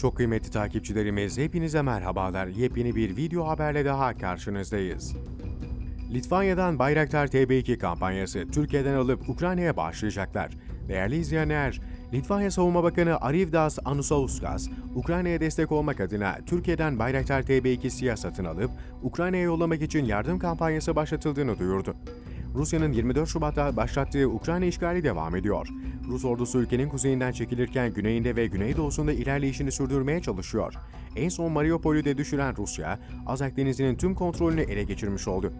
Çok kıymetli takipçilerimiz hepinize merhabalar. Yepyeni bir video haberle daha karşınızdayız. Litvanya'dan Bayraktar TB2 kampanyası Türkiye'den alıp Ukrayna'ya bağışlayacaklar. Değerli izleyenler, Litvanya Savunma Bakanı Arivdas Anusauskas, Ukrayna'ya destek olmak adına Türkiye'den Bayraktar TB2 siyah alıp Ukrayna'ya yollamak için yardım kampanyası başlatıldığını duyurdu. Rusya'nın 24 Şubat'ta başlattığı Ukrayna işgali devam ediyor. Rus ordusu ülkenin kuzeyinden çekilirken güneyinde ve güneydoğusunda ilerleyişini sürdürmeye çalışıyor. En son Mariupol'ü de düşüren Rusya, Azak Denizi'nin tüm kontrolünü ele geçirmiş oldu.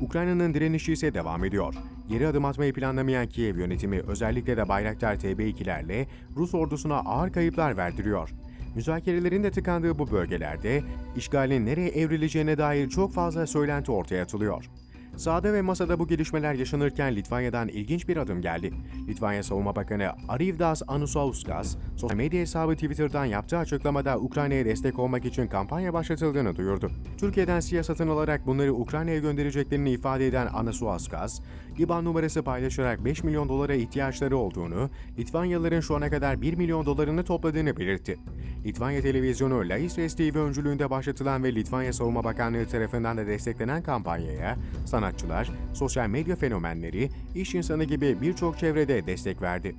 Ukrayna'nın direnişi ise devam ediyor. Geri adım atmayı planlamayan Kiev yönetimi özellikle de Bayraktar TB2'lerle Rus ordusuna ağır kayıplar verdiriyor. Müzakerelerin de tıkandığı bu bölgelerde işgalin nereye evrileceğine dair çok fazla söylenti ortaya atılıyor. Sahada ve masada bu gelişmeler yaşanırken Litvanya'dan ilginç bir adım geldi. Litvanya Savunma Bakanı Arivdas Anusauskas, sosyal medya hesabı Twitter'dan yaptığı açıklamada Ukrayna'ya destek olmak için kampanya başlatıldığını duyurdu. Türkiye'den siyah satın alarak bunları Ukrayna'ya göndereceklerini ifade eden Anusauskas, IBAN numarası paylaşarak 5 milyon dolara ihtiyaçları olduğunu, Litvanyalıların şu ana kadar 1 milyon dolarını topladığını belirtti. Litvanya televizyonu Laisvės TV öncülüğünde başlatılan ve Litvanya Savunma Bakanlığı tarafından da desteklenen kampanyaya sanatçılar, sosyal medya fenomenleri, iş insanı gibi birçok çevrede destek verdi.